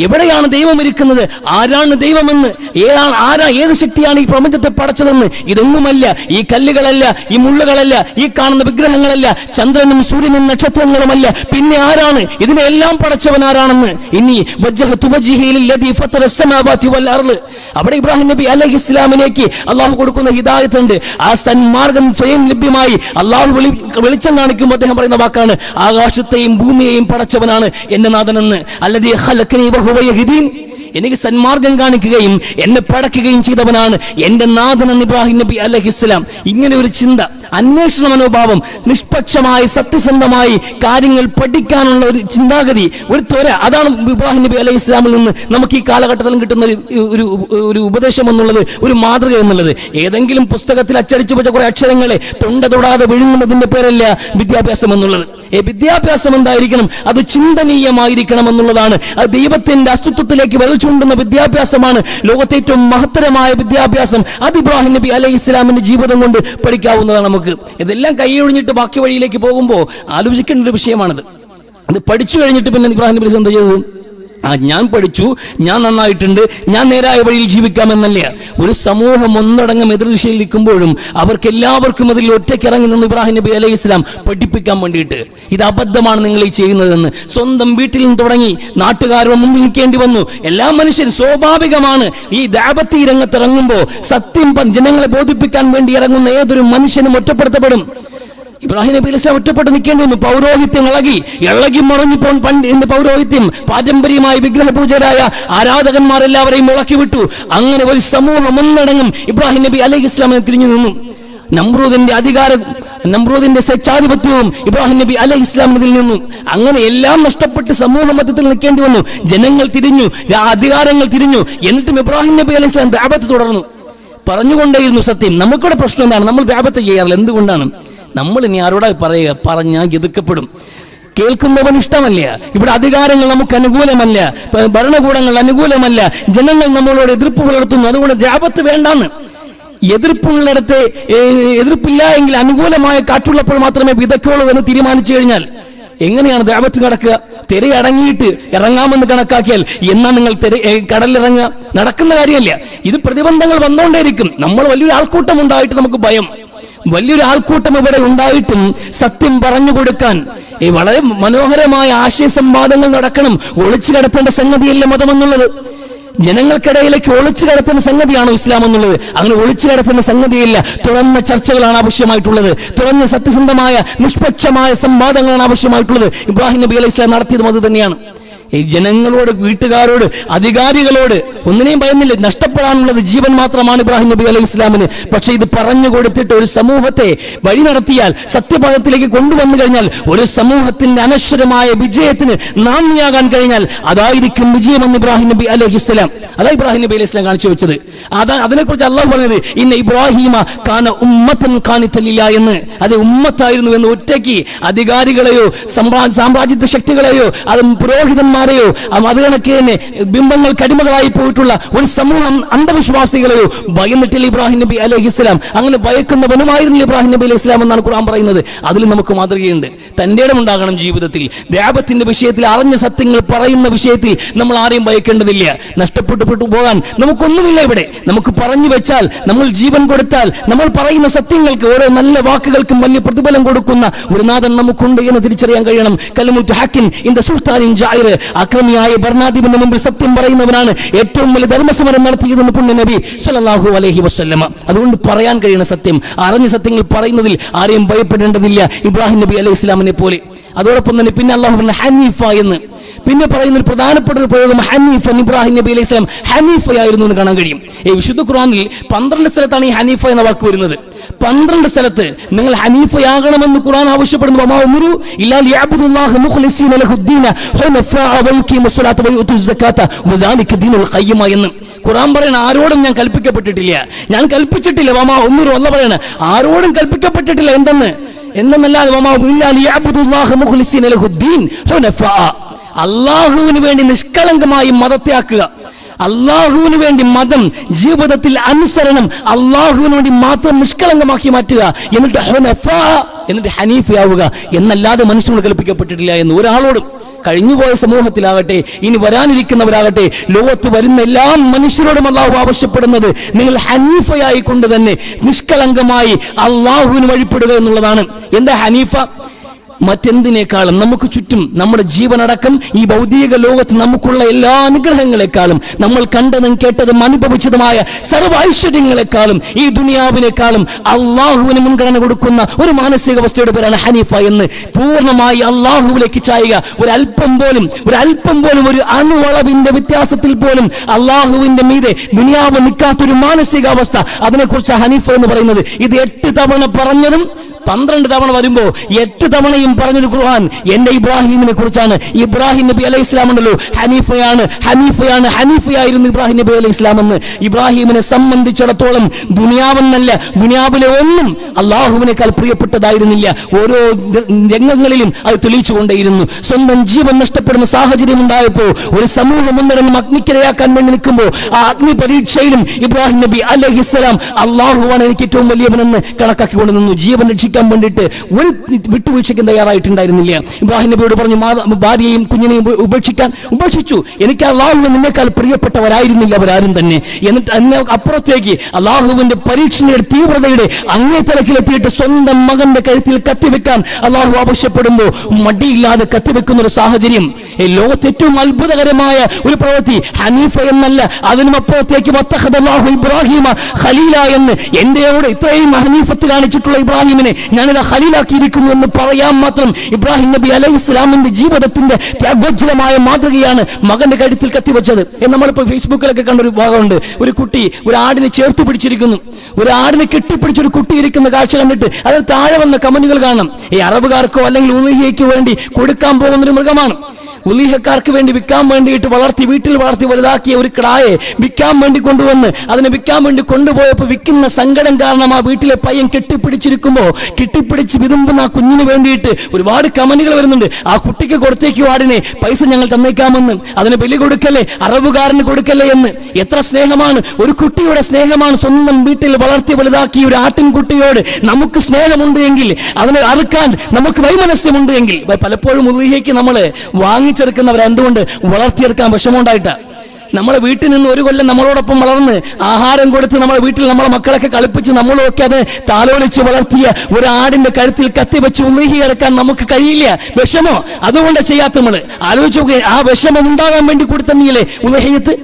എവിടെയാണ് ദൈവം ഇരിക്കുന്നത്? ആരാണ് ദൈവമെന്ന്? ഏതാണ് ആരാ ഏത് ശക്തിയാണ് ഈ പ്രപഞ്ചത്തെ പടച്ചതെന്ന്? ഇതൊന്നുമല്ല. ഈ കല്ലുകളല്ല ഈ മുള്ളുകളല്ല ഈ കാണുന്ന വിഗ്രഹങ്ങളല്ല ചന്ദ്രനും സൂര്യനും നക്ഷത്രങ്ങളുമല്ല. പിന്നെ ആരാണ്? ഇതിനെല്ലാം പടച്ചവൻ ആരാണെന്ന്? ഇനി. അവിടെ ഇബ്രാഹിം നബി അലഹി ഇസ്ലാമിലേക്ക് അള്ളാഹു കൊടുക്കുന്ന ഹിദായത്ത് ഉണ്ട് ആ സന്മാർഗം സ്വയം ലഭ്യമായി അള്ളാഹു വെളി വെളിച്ചം കാണിക്കുമ്പോൾ അദ്ദേഹം പറയുന്ന വാക്കാണ് ആകാശത്തെയും ഭൂമിയെയും പടച്ചവനാണ് എന്റെ നാഥനെന്ന്. അല്ലതീ অনুযায়ী সেদিন എനിക്ക് സന്മാർഗം കാണിക്കുകയും എന്നെ പടക്കുകയും ചെയ്തവനാണ് എന്റെ നാഥൻ ഇബ്രാഹിം നബി അലഹിസ്ലാം ഇങ്ങനെ ഒരു ചിന്ത അന്വേഷണ മനോഭാവം നിഷ്പക്ഷമായി സത്യസന്ധമായി കാര്യങ്ങൾ പഠിക്കാനുള്ള ഒരു ചിന്താഗതി ഒരു ത്വര. അതാണ് ഇബ്രാഹിം നബി അലൈഹി ഇസ്ലാമിൽ നിന്ന് നമുക്ക് ഈ കാലഘട്ടത്തിലും കിട്ടുന്ന ഒരു ഒരു ഉപദേശം എന്നുള്ളത് ഒരു മാതൃക എന്നുള്ളത്. ഏതെങ്കിലും പുസ്തകത്തിൽ അച്ചടിച്ചു വെച്ച കുറെ അക്ഷരങ്ങളെ തൊണ്ട തൊടാതെ വിഴുങ്ങുന്നതിന്റെ പേരല്ല വിദ്യാഭ്യാസം എന്നുള്ളത്. വിദ്യാഭ്യാസം എന്തായിരിക്കണം? അത് ചിന്തനീയമായിരിക്കണം എന്നുള്ളതാണ്. അത് ദൈവത്തിന്റെ അസ്തിത്വത്തിലേക്ക് വിരൽ ചൂണ്ടുന്ന വിദ്യാഭ്യാസമാണ് ലോകത്തെ ഏറ്റവും മഹത്തരമായ വിദ്യാഭ്യാസം. അത് ഇബ്രാഹിം നബി അലൈഹി ഇസ്ലാമിന്റെ ജീവിതം കൊണ്ട് പഠിക്കാവുന്നതാണ് നമുക്ക്. ഇതെല്ലാം കൈയൊഴിഞ്ഞിട്ട് ബാക്കി വഴിയിലേക്ക് പോകുമ്പോൾ ആലോചിക്കേണ്ട ഒരു വിഷയമാണിത്. അത് പഠിച്ചു കഴിഞ്ഞിട്ട് പിന്നെ ഇബ്രാഹിം നബി എന്ത് ചെയ്തത്? ആ ഞാൻ പഠിച്ചു ഞാൻ നന്നായിട്ടുണ്ട് ഞാൻ നേരായ വഴിയിൽ ജീവിക്കാമെന്നല്ല. ഒരു സമൂഹം ഒന്നടങ്കം എതിർദിശയിൽ നിൽക്കുമ്പോഴും അവർക്ക് എല്ലാവർക്കും അതിൽ ഒറ്റയ്ക്ക് ഇറങ്ങി നിന്ന് ഇബ്രാഹിം നബി അലൈഹി ഇസ്ലാം പഠിപ്പിക്കാൻ വേണ്ടിയിട്ട്. ഇത് അബദ്ധമാണ് നിങ്ങൾ ഈ ചെയ്യുന്നതെന്ന്. സ്വന്തം വീട്ടിൽ നിന്ന് തുടങ്ങി നാട്ടുകാരുടെ മുമ്പിൽ നിൽക്കേണ്ടി വന്നു. എല്ലാ മനുഷ്യരും സ്വാഭാവികമാണ്. ഈ ദാപത്തി രംഗത്ത് ഇറങ്ങുമ്പോൾ സത്യം ജനങ്ങളെ ബോധിപ്പിക്കാൻ വേണ്ടി ഇറങ്ങുന്ന ഏതൊരു മനുഷ്യനും ഒറ്റപ്പെടുത്തപ്പെടും. ഇബ്രാഹിം നബി ഇസ്ലാം ഒറ്റപ്പെട്ട് നിൽക്കേണ്ടി വന്നു. പൗരോഹിത്യം ഇളകി. ഇളകി മറഞ്ഞിപ്പോൾ പണ്ട് ഇന്ന് പൗരോഹിത്യം പാരമ്പര്യമായ വിഗ്രഹപൂജരായ ആരാധകന്മാരെല്ലാവരെയും ഇളക്കി വിട്ടു. അങ്ങനെ ഒരു സമൂഹം ഒന്നടങ്ങും ഇബ്രാഹിം നബി അലൈഹി ഇസ്ലാമിനെ തിരിഞ്ഞു നിന്നു. നമ്രൂദിന്റെ അധികാര നമ്രൂദിന്റെ സ്വച്ഛാധിപത്യവും ഇബ്രാഹിം നബി അലൈഹി ഇതിൽ നിന്നും അങ്ങനെ എല്ലാം നഷ്ടപ്പെട്ട് സമൂഹ മധ്യത്തിൽ നിൽക്കേണ്ടി വന്നു. ജനങ്ങൾ തിരിഞ്ഞു. അധികാരങ്ങൾ തിരിഞ്ഞു. എന്നിട്ടും ഇബ്രാഹിം നബി അലൈഹി ഇസ്ലാം ദാപത്ത് തുടർന്നു. പറഞ്ഞുകൊണ്ടേയിരുന്നു സത്യം. നമുക്കിവിടെ പ്രശ്നം എന്താണ്? നമ്മൾ ദാപത്ത് ചെയ്യാറില്ല. എന്തുകൊണ്ടാണ്? നമ്മൾ ഇനി ആരോടാ പറയുക? പറഞ്ഞാൽ ഗതിക്കപ്പെടും. കേൾക്കുന്നവൻ ഇഷ്ടമല്ല. ഇവിടെ അധികാരങ്ങൾ നമുക്ക് അനുകൂലമല്ല. ഭരണകൂടങ്ങൾ അനുകൂലമല്ല. ജനങ്ങൾ നമ്മളോട് എതിർപ്പ് പുലർത്തുന്നു. അതുകൊണ്ട് ജാപത്ത് വേണ്ടാന്ന്. എതിർപ്പുള്ളിടത്ത് എതിർപ്പില്ല എങ്കിൽ അനുകൂലമായ കാറ്റുള്ളപ്പോൾ മാത്രമേ വിതയ്ക്കുള്ളൂ എന്ന് തീരുമാനിച്ചു കഴിഞ്ഞാൽ എങ്ങനെയാണ് ദേവത്ത് നടക്കുക? തിരയടങ്ങിയിട്ട് ഇറങ്ങാമെന്ന് കണക്കാക്കിയാൽ എന്നാ നിങ്ങൾ തിര കടലിറങ്ങുക നടക്കുന്ന കാര്യമല്ല. ഇത് പ്രതിബന്ധങ്ങൾ വന്നുകൊണ്ടേയിരിക്കും നമ്മൾ വലിയൊരു ആൾക്കൂട്ടം ഉണ്ടായിട്ട് നമുക്ക് ഭയം. വലിയൊരു ആൾക്കൂട്ടം ഇവിടെ ഉണ്ടായിട്ടും സത്യം പറഞ്ഞു കൊടുക്കാൻ ഈ വളരെ മനോഹരമായ ആശയ സംവാദങ്ങൾ നടക്കണം. ഒളിച്ചു കിടത്തേണ്ട സംഗതിയല്ല മതമെന്നുള്ളത്. ജനങ്ങൾക്കിടയിലേക്ക് ഒളിച്ചു കിടത്തുന്ന സംഗതിയാണോ ഇസ്ലാം എന്നുള്ളത്? അങ്ങനെ ഒളിച്ചു കിടത്തുന്ന സംഗതിയില്ല. തുറന്ന ചർച്ചകളാണ് ആവശ്യമായിട്ടുള്ളത്. തുറന്ന സത്യസന്ധമായ നിഷ്പക്ഷമായ സംവാദങ്ങളാണ് ആവശ്യമായിട്ടുള്ളത്. ഇബ്രാഹിം നബി അലൈഹി ഇസ്ലാം നടത്തിയതും അത് തന്നെയാണ്. ഈ ജനങ്ങളോട് വീട്ടുകാരോട് അധികാരികളോട് ഒന്നിനെയും ഭയന്നില്ല. നഷ്ടപ്പെടാനുള്ളത് ജീവൻ മാത്രമാണ് ഇബ്രാഹിം നബി അലൈഹി ഇസ്ലാമിന്. പക്ഷേ ഇത് പറഞ്ഞു കൊടുത്തിട്ട് ഒരു സമൂഹത്തെ വഴി നടത്തിയാൽ സത്യപഥത്തിലേക്ക് കൊണ്ടുവന്നു കഴിഞ്ഞാൽ ഒരു സമൂഹത്തിന്റെ അനശ്വരമായ വിജയത്തിന് നാന്ദിയാകാൻ കഴിഞ്ഞാൽ അതായിരിക്കും വിജയമെന്ന് ഇബ്രാഹിം നബി അലൈഹി ഇസ്ലാം അതാ ഇബ്രാഹിം നബി അലൈഹി ഇസ്ലാം കാണിച്ചു വെച്ചത്. അതാ അതിനെക്കുറിച്ച് അള്ളാഹു പറഞ്ഞത് ഇന്ന ഇബ്രാഹിമ കാന ഉമ്മത്തൻ കാണിത്തലില്ല എന്ന്. അത് ഉമ്മത്തായിരുന്നു എന്ന് ഒറ്റയ്ക്ക് അധികാരികളെയോ സമ്രാ സാമ്രാജ്യത്വ ശക്തികളെയോ അത് പുരോഹിതന്മാരെയോ അം അത് കണക്ക് തന്നെ ബിംബങ്ങൾ കടിമകളായി പോയിട്ടുള്ള ഒരു സമൂഹം അന്ധവിശ്വാസികളെയോ ഭയന്നിട്ടില്ല ഇബ്രാഹിം നബി അലൈഹി ഇസ്ലാം അങ്ങനെ ഭയക്കുന്നവനുമായിരുന്നില്ല ഇബ്രാഹിം നബി അലൈഹി ഇസ്ലാം എന്നാണ് ഖുർആൻ പറയുന്നത്. അതിൽ നമുക്ക് മാതൃകയുണ്ട്. തന്റെ ഇടമുണ്ടാകണം ജീവിതത്തിൽ. ദേവത്തിന്റെ വിഷയത്തിൽ അറിഞ്ഞ സത്യങ്ങൾ പറയുന്ന വിഷയത്തിൽ നമ്മൾ ആരെയും ഭയക്കേണ്ടതില്ല. നഷ്ടപ്പെട്ടു പെട്ടു പോകാൻ നമുക്കൊന്നുമില്ല ഇവിടെ. നമുക്ക് പറഞ്ഞു വെച്ചാൽ നമ്മൾ ജീവൻ കൊടുത്താൽ നമ്മൾ പറയുന്ന സത്യങ്ങൾക്ക് ഓരോ നല്ല വാക്കുകൾക്കും വലിയ പ്രതിഫലം കൊടുക്കുന്ന ഒരു നാഥൻ നമുക്കുണ്ട് എന്ന് തിരിച്ചറിയാൻ കഴിയണം. കലമുത്ത് ഹാക്കിൻ ഇൻ ദ സുൽത്താൻ സുൽത്താനിൻ ജാഹിർ അക്രമിയായ ഭരണാധിപന്റെ മുമ്പിൽ സത്യം പറയുന്നവനാണ് ഏറ്റവും വലിയ ധർമ്മസമരം നടത്തിയതെന്ന് പുണ്യ നബി സല്ലല്ലാഹു അലഹി വസല്ലമ. അതുകൊണ്ട് പറയാൻ കഴിയുന്ന സത്യം അറിഞ്ഞ സത്യങ്ങൾ പറയുന്നതിൽ ആരെയും ഭയപ്പെടേണ്ടതില്ല ഇബ്രാഹിം നബി അലൈഹി ഇസ്ലാമിനെ പോലെ. അതോടൊപ്പം തന്നെ പിന്നെ അള്ളാഹു ഹനീഫ എന്ന്. പിന്നെ പറയുന്ന ഒരു പ്രധാനപ്പെട്ട ഒരു പ്രയോഗം ഹനീഫ് ഇബ്രാഹിം നബി അലൈഹി സ്വലാം ഹനീഫയായിരുന്നു എന്ന് കാണാൻ കഴിയും. ഈ വിശുദ്ധ ഖുറാനിൽ പന്ത്രണ്ട് സ്ഥലത്താണ് ഈ ഹനീഫ എന്ന വാക്ക് വരുന്നത്. പന്ത്രണ്ട് സ്ഥലത്ത് നിങ്ങൾ ഹനീഫയാകണമെന്ന് ഖുറാൻ ആവശ്യപ്പെടുന്നു. എന്ന്. ഖുറാൻ പറയണ ആരോടും ഞാൻ കൽപ്പിക്കപ്പെട്ടിട്ടില്ല. ഞാൻ കൽപ്പിച്ചിട്ടില്ല. വമാ ഒന്നൂരും അല്ല പറയണ ആരോടും കൽപ്പിക്കപ്പെട്ടിട്ടില്ല. എന്തെന്ന്? എന്തെന്നല്ലാതെ ഇല്ലാ ലഹുദ്ദീൻ ഹുനഫാഅ അള്ളാഹുവിന് വേണ്ടി നിഷ്കളങ്കമായി മതത്തെ ആക്കുക. അള്ളാഹുവിന് വേണ്ടി മതം ജീവിതത്തിൽ അനുസരണം അള്ളാഹുവിന് വേണ്ടി മാത്രം നിഷ്കളങ്കമാക്കി മാറ്റുക. എന്നിട്ട് എന്നിട്ട് ഹനീഫയാവുക. എന്നല്ലാതെ മനുഷ്യനോട് കൽപ്പിക്കപ്പെട്ടിട്ടില്ല എന്ന് ഒരാളോടും. കഴിഞ്ഞുപോയ സമൂഹത്തിലാകട്ടെ ഇനി വരാനിരിക്കുന്നവരാകട്ടെ ലോകത്ത് വരുന്ന എല്ലാ മനുഷ്യരോടും അള്ളാഹു ആവശ്യപ്പെടുന്നത് നിങ്ങൾ ഹനീഫയായി കൊണ്ട് തന്നെ നിഷ്കളങ്കമായി അള്ളാഹുവിന് വഴിപ്പെടുക എന്നുള്ളതാണ്. എന്താ ഹനീഫ? മറ്റെന്തിനേക്കാളും നമുക്ക് ചുറ്റും നമ്മുടെ ജീവനടക്കം ഈ ഭൗതിക ലോകത്ത് നമുക്കുള്ള എല്ലാ അനുഗ്രഹങ്ങളെക്കാളും നമ്മൾ കണ്ടതും കേട്ടതും അനുഭവിച്ചതുമായ സർവ ഐശ്വര്യങ്ങളെക്കാളും ഈ ദുനിയാവിനേക്കാളും അള്ളാഹുവിന് മുൻഗണന കൊടുക്കുന്ന ഒരു മാനസികാവസ്ഥയുടെ പേരാണ് ഹനീഫ എന്ന് പൂർണമായി അള്ളാഹുവിലേക്ക് ചായുക. ഒരു അല്പം പോലും ഒരു അല്പം പോലും ഒരു അണുവളവിന്റെ വ്യത്യാസത്തിൽ പോലും അള്ളാഹുവിന്റെ മീതെ ദുനിയാവ് നിൽക്കാത്തൊരു മാനസികാവസ്ഥ. അതിനെക്കുറിച്ച് ഹനീഫ എന്ന് പറയുന്നത് ഇത് എട്ട് തവണ പറഞ്ഞതും പന്ത്രണ്ട് തവണ വരുമ്പോ എട്ട് തവണയും പറഞ്ഞൊരു ഖുർആൻ. എന്റെ ഇബ്രാഹിമിനെ കുറിച്ചാണ്. ഇബ്രാഹിം നബി അലൈഹി ഇസ്ലാം ഉണ്ടല്ലോ. ഹനീഫയാണ് ഹനീഫയാണ് ഹനീഫയായിരുന്നു ഇബ്രാഹിം നബി അലൈഹി ഇസ്ലാം എന്ന്. ഇബ്രാഹിമിനെ സംബന്ധിച്ചിടത്തോളം ദുനിയാവെന്നല്ല ദുനിയാവിലെ ഒന്നും അള്ളാഹുവിനേക്കാൾ പ്രിയപ്പെട്ടതായിരുന്നില്ല. ഓരോ രംഗങ്ങളിലും അത് തെളിയിച്ചുകൊണ്ടേയിരുന്നു. സ്വന്തം ജീവൻ നഷ്ടപ്പെടുന്ന സാഹചര്യം ഉണ്ടായപ്പോ ഒരു സമൂഹം ഒന്നിടങ്ങും അഗ്നിക്കിരയാക്കാൻ വേണ്ടി നിൽക്കുമ്പോൾ ആ അഗ്നി പരീക്ഷയിലും ഇബ്രാഹിം നബി അലൈഹി ഇസ്ലാം അള്ളാഹുവാണ് എനിക്ക് ഏറ്റവും വലിയവനെന്ന് കണക്കാക്കിക്കൊണ്ട് നിന്നു. ജീവൻ രക്ഷിക്കാൻ വേണ്ടിയിട്ട് ഒരു വിട്ടുവീഴ്ചയ്ക്കും തയ്യാറായിട്ടുണ്ടായിരുന്നില്ല. ഇബ്രാഹിം നബിയോട് പറഞ്ഞു ഭാര്യയും കുഞ്ഞിനെയും ഉപേക്ഷിക്കാൻ ഉപേക്ഷിച്ചു. എനിക്ക് അള്ളാഹുവിന് നിന്നേക്കാൾ പ്രിയപ്പെട്ടവരായിരുന്നില്ല അവരാരും തന്നെ. എന്നിട്ട് എന്നെ അപ്പുറത്തേക്ക് അള്ളാഹുവിന്റെ പരീക്ഷണയുടെ തീവ്രതയുടെ അങ്ങേ തലക്കിലെത്തിയിട്ട് സ്വന്തം മകന്റെ കഴുത്തിൽ കത്തിവെക്കാൻ അള്ളാഹു ആവശ്യപ്പെടുമ്പോൾ മടിയില്ലാതെ കത്തിവെക്കുന്ന ഒരു സാഹചര്യം. ലോകത്തെ ഏറ്റവും അത്ഭുതകരമായ ഒരു പ്രവൃത്തി ഹനീഫ എന്നല്ല. അതിനും അപ്പുറത്തേക്ക് ഇബ്രാഹിമ ഖലീല എന്ന് എന്റെയോട് ഇത്രയും ഹനീഫത്ത് കാണിച്ചിട്ടുള്ള ഇബ്രാഹിമിനെ ഞാനിത് ഹലീലാക്കിയിരിക്കുന്നു എന്ന് പറയാൻ മാത്രം ഇബ്രാഹിം നബി അലൈഹി ഇസ്ലാമിന്റെ ജീവിതത്തിന്റെ ത്യാഗോജ്ജലമായ മാതൃകയാണ് മകന്റെ കഴുത്തിൽ കത്തിവെച്ചത്. എന്ന് നമ്മളിപ്പോ ഫേസ്ബുക്കിലൊക്കെ കണ്ട ഒരു ഭാഗമുണ്ട്. ഒരു കുട്ടി ഒരു ആടിനെ ചേർത്ത് പിടിച്ചിരിക്കുന്നു. ഒരു ആടിനെ കെട്ടിപ്പിടിച്ച് ഒരു കുട്ടി ഇരിക്കുന്ന കാഴ്ച കണ്ടിട്ട് അതിന് താഴെ വന്ന കമന്റുകൾ കാണണം. ഈ അറബുകാർക്കോ അല്ലെങ്കിൽ ഉലിഹയ്ക്കോ വേണ്ടി കൊടുക്കാൻ പോകുന്ന ഒരു മൃഗമാണ്. ഉലീഹക്കാർക്ക് വേണ്ടി വിൽക്കാൻ വേണ്ടിയിട്ട് വളർത്തി വീട്ടിൽ വളർത്തി വലുതാക്കിയ ഒരു കിടായെ വിൽക്കാൻ വേണ്ടി കൊണ്ടുവന്ന് അതിനെ വിൽക്കാൻ വേണ്ടി കൊണ്ടുപോയപ്പോൾ വിൽക്കുന്ന സങ്കടം കാരണം ആ വീട്ടിലെ പയ്യൻ കെട്ടിപ്പിടിച്ചിരിക്കുമ്പോൾ കെട്ടിപ്പിടിച്ച് വിതുമ്പുന്ന ആ കുഞ്ഞിന് വേണ്ടിയിട്ട് ഒരുപാട് കമന്റുകൾ വരുന്നുണ്ട്. ആ കുട്ടിക്ക് കൊടുത്തേക്കു ആടിനെ പൈസ ഞങ്ങൾ തന്നേക്കാമെന്ന്. അതിന് ബലി കൊടുക്കല്ലേ? അറബുകാരന് കൊടുക്കല്ലേ എന്ന്. എത്ര സ്നേഹമാണ്. ഒരു കുട്ടിയുടെ സ്നേഹമാണ് സ്വന്തം വീട്ടിൽ വളർത്തി വലുതാക്കിയ ഒരു ആട്ടിൻകുട്ടിയോട് നമുക്ക് സ്നേഹമുണ്ട് എങ്കിൽ അതിനെ അറുക്കാൻ നമുക്ക് വൈമനസ്യമുണ്ട് എങ്കിൽ. പലപ്പോഴും ഉദീഹയ്ക്ക് നമ്മൾ വാങ്ങിച്ചെടുക്കുന്നവർ എന്തുകൊണ്ട് വളർത്തിയെടുക്കാൻ വിഷമമുണ്ടായിട്ട്? നമ്മളെ വീട്ടിൽ നിന്ന് ഒരു കൊല്ലം നമ്മളോടൊപ്പം വളർന്ന് ആഹാരം കൊടുത്ത് നമ്മളെ വീട്ടിൽ നമ്മളെ മക്കളൊക്കെ കളിപ്പിച്ച് നമ്മളൊക്കെ അത് താലോലിച്ച് വളർത്തിയ ഒരു ആടിന്റെ കഴുത്തിൽ കത്തിവെച്ച് ഉള്ളിഹി ഇറക്കാൻ നമുക്ക് കഴിയില്ല. വിഷമോ? അതുകൊണ്ട് ചെയ്യാത്ത നമ്മൾ ആലോചിച്ച് ആ വിഷമം ഉണ്ടാകാൻ വേണ്ടി കൊടുത്തന്നെയല്ലേ ഉള്ളഹിയത്ത്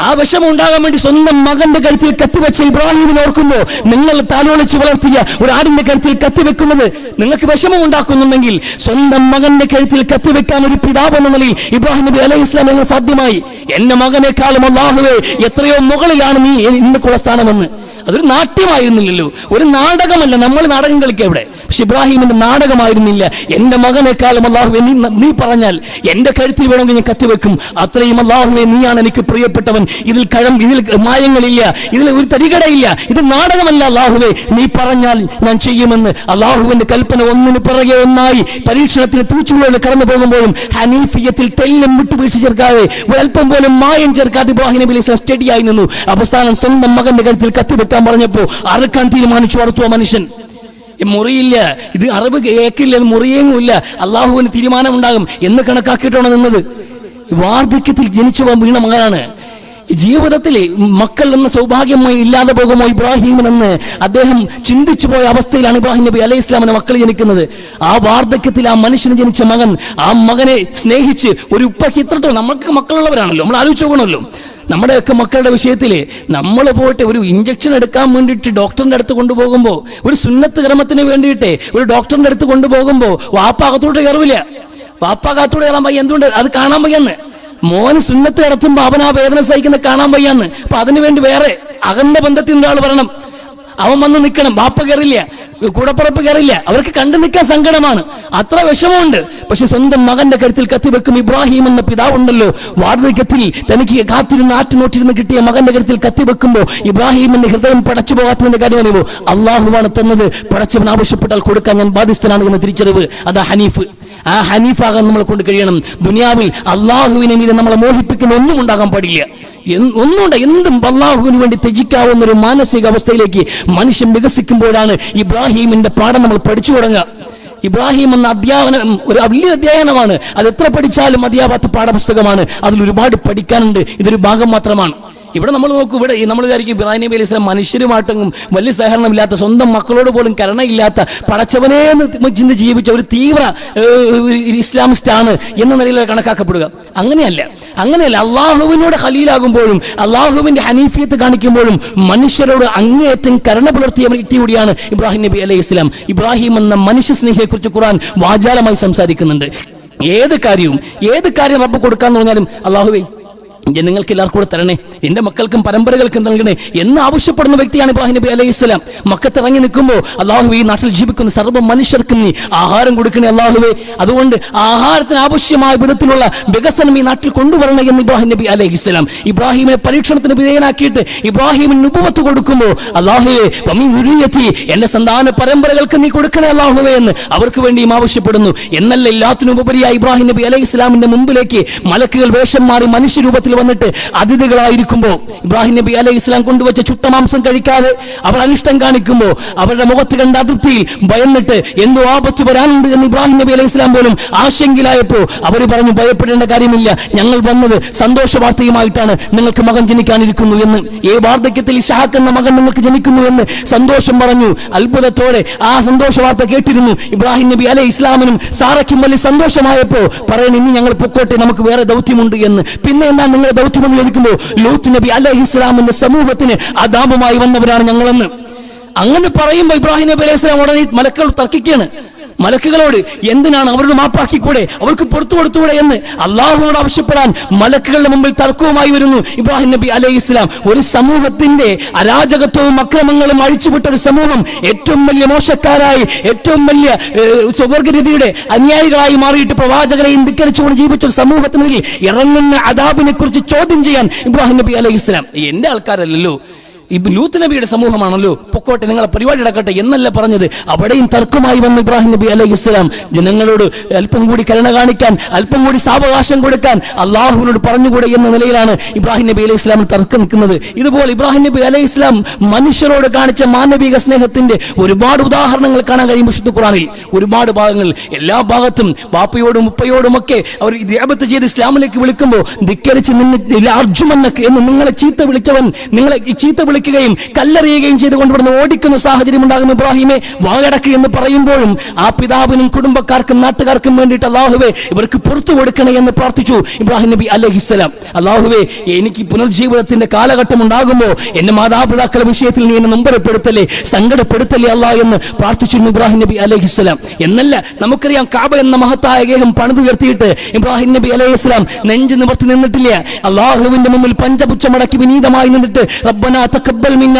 ആ വിഷമം ഉണ്ടാകാൻ വേണ്ടി സ്വന്തം മകന്റെ കഴുത്തിൽ കത്തിവെച്ച ഇബ്രാഹിമിനെ ഓർക്കുമ്പോ നിങ്ങൾ താലോളിച്ച് വളർത്തിയ ഒരു ആടിന്റെ കഴുത്തിൽ കത്തിവെക്കുന്നത് നിങ്ങൾക്ക് വിഷമം ഉണ്ടാക്കുന്നുണ്ടെങ്കിൽ സ്വന്തം മകന്റെ കഴുത്തിൽ കത്തിവെക്കാൻ ഒരു പിതാവ് എന്ന നിലയിൽ ഇബ്രാഹിം നബി അലൈഹി ഇസ്ലാം എന്ന സാധ്യമായി. എന്റെ മകനേക്കാളും അള്ളാഹുവേ എത്രയോ മുകളിലാണ് നീ ഇന്നക്കുള്ള സ്ഥാനമെന്ന് അതൊരു നാട്യമായിരുന്നില്ലല്ലോ. ഒരു നാടകമല്ല നമ്മൾ നാടകം കളിക്കുക ഇവിടെ. പക്ഷെ ഇബ്രാഹിമിന്റെ നാടകമായിരുന്നില്ല. എന്റെ മകനേക്കാളും അള്ളാഹുവെ നീ നീ പറഞ്ഞാൽ എന്റെ കഴുത്തിൽ വേണമെങ്കിൽ ഞാൻ കത്തിവെക്കും അത്രയും അള്ളാഹുവെ നീയാണ് എനിക്ക് പ്രിയപ്പെട്ടവൻ. ഇതിൽ കഴം ഇതിൽ മായങ്ങളില്ല. ഇതിൽ ഒരു തരികടയില്ല. ഇത് നാടകമല്ല അള്ളാഹുവെ. നീ പറഞ്ഞാൽ ഞാൻ ചെയ്യുമെന്ന്. അള്ളാഹുവിന്റെ കൽപ്പന ഒന്നിന് പിറകെ ഒന്നായി. പരീക്ഷണത്തിന് തൂച്ചുള്ളിൽ കടന്നു പോകുമ്പോഴും ഹനീഫിയത്തിൽ തെല്ലും വിട്ടുവീഴ്ച ചേർക്കാതെ ഒരൽപ്പം പോലും മായം ചേർക്കാതെ ഇബ്രാഹിം നബി അലൈഹി സ്വലാം സ്റ്റഡിയായി നിന്നു. അവസാനം സ്വന്തം മകന്റെ കഴുത്തിൽ കത്തിവെക്കാൻ പറഞ്ഞപ്പോ അറക്കാൻ തീരുമാനിച്ചു വളർത്തുക മനുഷ്യൻ. മുറിയില്ല ഇത് അറബ് കേക്കില്ല മുറിയേങ്ങുമില്ല അള്ളാഹുവിന് തീരുമാനമുണ്ടാകും എന്ന് കണക്കാക്കിയിട്ടാണ് നിന്നത്. വാർദ്ധക്യത്തിൽ ജനിച്ചു വീണ മകനാണ് ജീവിതത്തിൽ മക്കൾ എന്ന സൗഭാഗ്യമായി ഇല്ലാതെ പോകുമോ ഇബ്രാഹിമിനെന്ന് അദ്ദേഹം ചിന്തിച്ചു പോയ അവസ്ഥയിലാണ് ഇബ്രാഹിം നബി അലൈഹി ഇസ്ലാമിന് മക്കൾ ജനിക്കുന്നത്. ആ വാർദ്ധക്യത്തിൽ ആ മനുഷ്യന് ജനിച്ച മകൻ ആ മകനെ സ്നേഹിച്ച് ഒരു ഉപ്പക്ക് ഇത്രത്തോളം നമുക്ക് മക്കളുള്ളവരാണല്ലോ നമ്മൾ ആലോചിച്ച് നോക്കണമല്ലോ. നമ്മുടെയൊക്കെ മക്കളുടെ വിഷയത്തിൽ നമ്മൾ പോയിട്ട് ഒരു ഇഞ്ചക്ഷൻ എടുക്കാൻ വേണ്ടിയിട്ട് ഡോക്ടറിന്റെ അടുത്ത് കൊണ്ടുപോകുമ്പോൾ ഒരു സുന്നത്ത് ക്രമത്തിന് വേണ്ടിയിട്ട് ഒരു ഡോക്ടറിന്റെ അടുത്ത് കൊണ്ടുപോകുമ്പോൾ വാപ്പ അകത്തോട്ട് കയറില്ല വാപ്പ അകത്തോട്ട് കയറാൻ പയ്യ എന്തുകൊണ്ട്? അത് കാണാൻ പയ്യെന്ന് മോന് സുന്നത്ത് നടത്തുമ്പോൾ അവൻ ആ വേദന സഹിക്കുന്ന കാണാൻ വയ്യാന്ന്. അപ്പൊ അതിനുവേണ്ടി വേറെ അകന്ന ബന്ധത്തിൽ ഒരാൾ വരണം. അവൻ വന്ന് നിൽക്കണം. ബാപ്പ കയറില്ല. കൂടപ്പുറപ്പ് കയറില്ല. അവർക്ക് കണ്ടു നിൽക്കാൻ സങ്കടമാണ്. അത്ര വിഷമമുണ്ട്. പക്ഷെ സ്വന്തം മകന്റെ കരുത്തിൽ കത്തിവെക്കും ഇബ്രാഹിം എന്ന പിതാവുണ്ടല്ലോ വാർദ്ധക്യത്തിൽ തനിക്ക് കാത്തിരുന്ന് ആറ്റുനോട്ടിരുന്ന് കിട്ടിയ മകന്റെ കരുത്തിൽ കത്തിവെക്കുമ്പോ ഇബ്രാഹിമിന്റെ ഹൃദയം പടച്ചു പോകാത്തതിന്റെ കാര്യം അറിയുമോ? അള്ളാഹുവാണ് തന്നത്. പടച്ചവൻ ആവശ്യപ്പെട്ടാൽ കൊടുക്കാൻ ഞാൻ ബാധ്യസ്ഥനാണ് എന്ന തിരിച്ചറിവ്. അതാ ഹനീഫ്. ആ ഹനീഫാകാൻ നമ്മളെ കൊണ്ട് കഴിയണം. ദുനിയാവിൽ അള്ളാഹുവിനെ മീതെ നമ്മളെ മോഹിപ്പിക്കുന്ന ഒന്നും ഉണ്ടാകാൻ പാടില്ല. എന്ത് ഒന്നുണ്ട് എന്തും അള്ളാഹുവിന് വേണ്ടി ത്യജിക്കാവുന്ന ഒരു മാനസിക അവസ്ഥയിലേക്ക് മനുഷ്യൻ വികസിക്കുമ്പോഴാണ് ഇബ്രാഹിമിന്റെ പാഠം നമ്മൾ പഠിച്ചു തുടങ്ങുക. ഇബ്രാഹിം എന്ന അധ്യാപനം ഒരു വലിയ അധ്യയനമാണ്. അത് എത്ര പഠിച്ചാലും മതിയാവാത്ത പാഠപുസ്തകമാണ്. അതിൽ ഒരുപാട് പഠിക്കാനുണ്ട്. ഇതൊരു ഭാഗം മാത്രമാണ്. ഇവിടെ നമ്മൾ നോക്കും ഇവിടെ നമ്മൾ വിചാരിക്കും ഇബ്രാഹിം നബി അലൈഹി സ്വലാം മനുഷ്യരുമായിട്ടും വലിയ സഹകരണമില്ലാത്ത സ്വന്തം മക്കളോട് പോലും കരുണയില്ലാത്ത പടച്ചവനെ ചിന്തി ജീവിച്ച ഒരു തീവ്ര ഇസ്ലാമിസ്റ്റ് ആണ് എന്ന നിലയിൽ കണക്കാക്കപ്പെടുക. അങ്ങനെയല്ല. അങ്ങനെയല്ല. അള്ളാഹുവിനോട് ഖലീലാകുമ്പോഴും അള്ളാഹുവിന്റെ ഹനീഫിയത്ത് കാണിക്കുമ്പോഴും മനുഷ്യരോട് അങ്ങേയറ്റം കരുണ പുലർത്തിയ വ്യക്തി കൂടിയാണ് ഇബ്രാഹിം നബി അലൈഹി ഇസ്ലാം ഇബ്രാഹിം എന്ന മനുഷ്യ സ്നേഹിയെ കുറിച്ച് ഖുർആൻ വാചാലമായി സംസാരിക്കുന്നുണ്ട്. ഏത് കാര്യവും ഏത് കാര്യം റബ്ബ് കൊടുക്കാന്ന് പറഞ്ഞാലും അള്ളാഹുവേ നിങ്ങൾക്ക് എല്ലാവർക്കും കൂടെ തരണേ. എന്റെ മക്കൾക്കും പരമ്പരകൾക്കും നൽകണേ എന്ന് ആവശ്യപ്പെടുന്ന വ്യക്തിയാണ് ഇബ്രാഹിം നബി അലൈഹി സ്വലാം. മക്കത്ത് ഇറങ്ങി നിൽക്കുമ്പോൾ അള്ളാഹു ഈ നാട്ടിൽ ജീവിക്കുന്ന സർവ മനുഷ്യർക്കും നീ ആഹാരം കൊടുക്കണേ അള്ളാഹുവേ. അതുകൊണ്ട് ആഹാരത്തിന് ആവശ്യമായ വിധത്തിലുള്ള വികസനം ഈ നാട്ടിൽ കൊണ്ടുവരണേ എന്ന് ഇബ്രാഹിം നബി അലൈഹി സ്വലാം. ഇബ്രാഹിമിനെ പരീക്ഷണത്തിന് വിധേയനാക്കിയിട്ട് ഇബ്രാഹിമിന് നുപുവത്ത് കൊടുക്കുമ്പോൾ അള്ളാഹുവേ ദുരിയത്തി എന്റെ സന്താന പരമ്പരകൾക്ക് നീ കൊടുക്കണേ അള്ളാഹുവേ എന്ന് അവർക്ക് വേണ്ടിയും ആവശ്യപ്പെടുന്നു. എന്നല്ല എല്ലാത്തിനും ഉപരിയായി ഇബ്രാഹിം നബി അലൈഹി ഇസ്ലാമിന്റെ മുമ്പിലേക്ക് മലക്കുകൾ വേഷം മാറി മനുഷ്യരൂപത്തിൽ വന്നിട്ട് അതിഥികളായിരിക്കുമ്പോൾ ഇബ്രാഹിം നബി അലൈഹി ഇസ്ലാം കൊണ്ടുവച്ച ചുട്ടമാംസം കഴിക്കാതെ അവർ അനിഷ്ടം കാണിക്കുമ്പോൾ അവരുടെ മുഖത്ത് കണ്ട അതിർത്തിയിൽ ഭയന്നിട്ട് എന്തോ ആപത്ത് വരാനുണ്ട് എന്ന് ഇബ്രാഹിം നബി അലൈഹി ഇസ്ലാം പോലും ആശങ്കയിലായപ്പോൾ അവർ പറഞ്ഞു ഭയപ്പെടേണ്ട കാര്യമില്ല. ഞങ്ങൾ വന്നത് സന്തോഷ വാർത്തയുമായിട്ടാണ് നിങ്ങൾക്ക് മകൻ ജനിക്കാനിരിക്കുന്നു എന്ന്. ഈ വാർദ്ധക്യത്തിൽ ഇഷാഖ് എന്ന മകൻ നിങ്ങൾക്ക് ജനിക്കുന്നു എന്ന്? സന്തോഷം പറഞ്ഞു. അത്ഭുതത്തോടെ ആ സന്തോഷ വാർത്ത കേട്ടിരുന്നു ഇബ്രാഹിം നബി അലൈഹി ഇസ്ലാമിനും സാറയ്ക്കും വലിയ സന്തോഷമായപ്പോൾ പറയണം ഇനി ഞങ്ങൾ പൊക്കോട്ടെ. നമുക്ക് വേറെ ദൗത്യമുണ്ട് എന്ന്. പിന്നെ എന്താ നിങ്ങളുടെ ദൗത്യമെന്ന് ചോദിക്കുമ്പോൾ ലൂത്ത് നബി അലൈഹി ഇസ്ലാമിന്റെ സമൂഹത്തിന് അതാപമായി വന്നവരാണ് ഞങ്ങളെന്ന്. അങ്ങനെ പറയുമ്പോൾ ഇബ്രാഹിം നബി അലൈഹി ഇസ്ലാം ഉടനെ മലക്കൾ തർക്കിക്കാണ് മലക്കുകളോട് എന്തിനാണ് അവരോട് മാപ്പാക്കിക്കൂടെ? അവർക്ക് പുറത്തു കൊടുത്തുകൂടെ എന്ന് അള്ളാഹുവോട് ആവശ്യപ്പെടാൻ മലക്കുകളുടെ മുമ്പിൽ തർക്കവുമായി വരുന്നു ഇബ്രാഹിം നബി അലൈഹി ഇസ്ലാം ഒരു സമൂഹത്തിന്റെ അരാജകത്വവും അക്രമങ്ങളും അഴിച്ചുവിട്ട ഒരു സമൂഹം ഏറ്റവും വലിയ മോശക്കാരായി ഏറ്റവും വലിയ സ്വവർഗരീതിയുടെ അനുയായികളായി മാറിയിട്ട് പ്രവാചകരെ ധിക്കരിച്ചുകൊണ്ട് ജീവിച്ച ഒരു സമൂഹത്തിനെതിരെ ഇറങ്ങുന്ന അദാബിനെ കുറിച്ച് ചോദ്യം ചെയ്യാൻ ഇബ്രാഹിം നബി അലൈഹി ഇസ്ലാം എന്റെ ആൾക്കാരല്ലല്ലോ. ലൂത്ത് നബിയുടെ സമൂഹമാണല്ലോ. പൊക്കോട്ടെ നിങ്ങളെ പരിപാടി നടക്കട്ടെ എന്നല്ല പറഞ്ഞത്. അവിടെയും തർക്കമായി വന്ന ഇബ്രാഹിം നബി അലൈഹി ഇസ്ലാം ജനങ്ങളോട് അല്പം കൂടി കരുണ കാണിക്കാൻ അല്പം കൂടി സാവകാശം കൊടുക്കാൻ അള്ളാഹുവിനോട് പറഞ്ഞുകൂടെ എന്ന നിലയിലാണ് ഇബ്രാഹിം നബി അലൈഹി ഇസ്ലാമിൽ തർക്കം നിൽക്കുന്നത്. ഇതുപോലെ ഇബ്രാഹിം നബി അലൈഹി ഇസ്ലാം മനുഷ്യരോട് കാണിച്ച മാനവിക സ്നേഹത്തിന്റെ ഒരുപാട് ഉദാഹരണങ്ങൾ കാണാൻ കഴിയും വിശുദ്ധ ഖുറാനിൽ ഒരുപാട് ഭാഗങ്ങൾ എല്ലാ ഭാഗത്തും ബാപ്പയോടും ഉപ്പയോടും ഒക്കെ അവർ ദേവത്ത് ചെയ്ത് ഇസ്ലാമിലേക്ക് വിളിക്കുമ്പോൾ ധിക്കരിച്ച് നിന്ന് അർജുമന്നക്ക് എന്ന് നിങ്ങളെ ചീത്ത വിളിച്ചവൻ നിങ്ങളെ ചീത്ത ചീത്ത വിളിക്കുകയും കല്ലെറിയുകയും ചെയ്തുകൊണ്ട് ഇവിടുന്ന് ഓടിക്കുന്ന സാഹചര്യം ഉണ്ടാകും ഇബ്രാഹിമെ. വാഴടക്ക് എന്ന് പറയുമ്പോഴും ആ പിതാവിനും കുടുംബക്കാർക്കും നാട്ടുകാർക്കും വേണ്ടിയിട്ട് അള്ളാഹുവെ ഇവർക്ക് പുറത്തു കൊടുക്കണേ എന്ന് പ്രാർത്ഥിച്ചു ഇബ്രാഹിം നബി അലഹിസ്സലാം അള്ളാഹുവെ എനിക്ക് പുനർജീവിതത്തിന്റെ കാലഘട്ടം ഉണ്ടാകുമ്പോൾ എന്റെ മാതാപിതാക്കളുടെ വിഷയത്തിൽ നീ എന്നെ നൊമ്പരപ്പെടുത്തല്ലേ? സങ്കടപ്പെടുത്തല്ലേ അല്ലാ എന്ന് പ്രാർത്ഥിച്ചിരുന്നു ഇബ്രാഹിം നബി അലഹിസ്സലാം എന്നല്ല നമുക്കറിയാം കാബ എന്ന മഹത്തായ ഗേഹം പണിതുയർത്തിയിട്ട് ഇബ്രാഹിം നബി അലൈഹി നെഞ്ച് നിവർത്തി നിന്നിട്ടില്ല. അള്ളാഹുവിന്റെ മുമ്പിൽ പഞ്ചപുച്ചമടക്കി വിനീതമായി നിന്നിട്ട് റബ്ബന തഖബ്ബൽ മിന്ന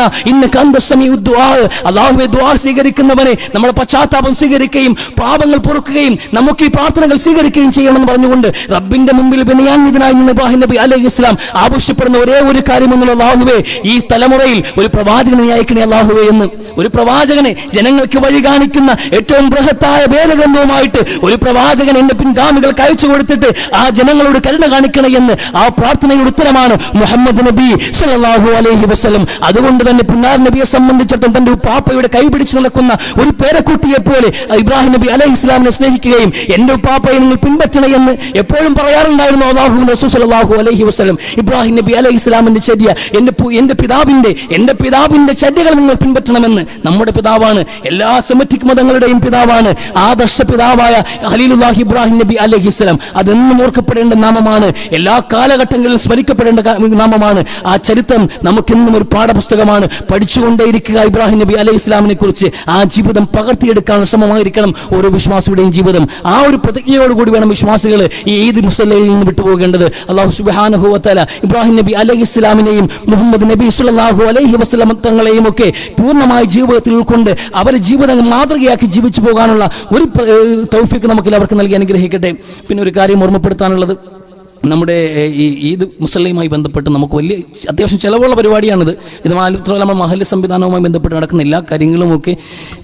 സമീഉ ദുആ. സ്വീകരിക്കുന്നവനെ നമ്മുടെ പശ്ചാത്താപം സ്വീകരിക്കുകയും പാപങ്ങൾ പൊറുക്കുകയും നമുക്ക് ഈ പ്രാർത്ഥനകൾ സ്വീകരിക്കുകയും ചെയ്യണമെന്ന് പറഞ്ഞുകൊണ്ട് റബ്ബിന്റെ മുമ്പിൽ നബി ഇസ്ലാം ആവശ്യപ്പെടുന്ന ഒരേ ഒരു കാര്യം എന്നുള്ള ഈ തലമുറയിൽ ഒരു പ്രവാചകനെ അയക്കണേ അള്ളാഹുവേ എന്ന്. ഒരു പ്രവാചകനെ ജനങ്ങൾക്ക് വഴി കാണിക്കുന്ന ഏറ്റവും ബൃഹത്തായ വേദഗ്രന്ഥവുമായിട്ട് ഒരു പ്രവാചകൻ എന്റെ പിൻഗാമികൾക്ക് അയച്ചു കൊടുത്തിട്ട് ആ ജനങ്ങളോട് കരുണ കാണിക്കണേ എന്ന് ആ പ്രാർത്ഥനയുടെ ഉത്തരമാണ് മുഹമ്മദ് നബി സലഹു അലൈഹി വസല്ലം. അതുകൊണ്ട് തന്നെ പുന്നാർ നബിയെ സംബന്ധിച്ചിടത്തോളം തന്റെ ഉപ്പാപ്പയുടെ കൈപിടിച്ച് നടക്കുന്ന ഒരു പേരക്കുട്ടിയെ പോലെ ഇബ്രാഹിം നബി അലൈഹി ഇസ്ലാമിനെ സ്നേഹിക്കുകയും എന്റെ ഉപ്പാപ്പയെ നിങ്ങൾ പിൻപറ്റണേ എന്ന് എപ്പോഴും പറയാറുണ്ടായിരുന്നു അള്ളാഹു റസൂൽ സല്ലല്ലാഹു അലൈഹി വസ്ലം ഇബ്രാഹിം നബി അലൈഹി ഇസ്ലാമിന്റെ ചര്യ എന്റെ എന്റെ പിതാവിന്റെ എന്റെ പിതാവിന്റെ ചര്യകൾ നിങ്ങൾ പിൻപറ്റണമെന്ന് നമ്മുടെ പിതാവാണ്. എല്ലാ സെമറ്റിക് മതങ്ങളുടെയും പിതാവാണ്. ആദർശ പിതാവായ ഹലീലുല്ലാഹി ഇബ്രാഹിം നബി അലൈഹി ഇസ്ലാം അതെന്നും ഓർക്കപ്പെടേണ്ട നാമമാണ്. എല്ലാ കാലഘട്ടങ്ങളിലും സ്മരിക്കപ്പെടേണ്ട നാമമാണ്. ആ ചരിത്രം നമുക്കെന്നും ഒരു പാഠപുസ്തകമാണ് പഠിച്ചുകൊണ്ടേയിരിക്കുക ഇബ്രാഹിം നബി അലൈഹി ഇസ്ലാമിനെ കുറിച്ച്. ആ ജീവിതം പകർത്തിയെടുക്കാനുള്ള ശ്രമമായിരിക്കണം ഓരോ വിശ്വാസിയുടെയും ജീവിതം. ആ ഒരു പ്രതിജ്ഞയോടുകൂടി വേണം വിശ്വാസികൾ ഈ ഈദ് മുസ്ലിയിൽ നിന്ന് വിട്ടുപോകേണ്ടത്. അള്ളാഹു സുബ്ഹാനഹു വതആല ഇബ്രാഹിം നബി അലൈഹി ഇസ്ലാമിനെയും മുഹമ്മദ് നബി സുല്ലാഹു അലൈഹി വസല്ലം തങ്ങളെയും ഒക്കെ പൂർണമായി ജീവിതത്തിൽ ഉൾക്കൊണ്ട് അവരെ ജീവിതം മാതൃകയാക്കി ജീവിച്ചു പോകാനുള്ള ഒരു തൗഫിക്ക് നമുക്ക് അവർക്ക് നൽകി അനുഗ്രഹിക്കട്ടെ. പിന്നെ ഒരു കാര്യം ഓർമ്മപ്പെടുത്താനുള്ളത്. നമ്മുടെ ഈ ഈദ് മുസല്ലയുമായി ബന്ധപ്പെട്ട് നമുക്ക് വലിയ അത്യാവശ്യം ചിലവുള്ള പരിപാടിയാണിത്. ഇത് മാത്രമല്ല മഹല്ല് സംവിധാനവുമായി ബന്ധപ്പെട്ട് നടക്കുന്ന എല്ലാ കാര്യങ്ങളുമൊക്കെ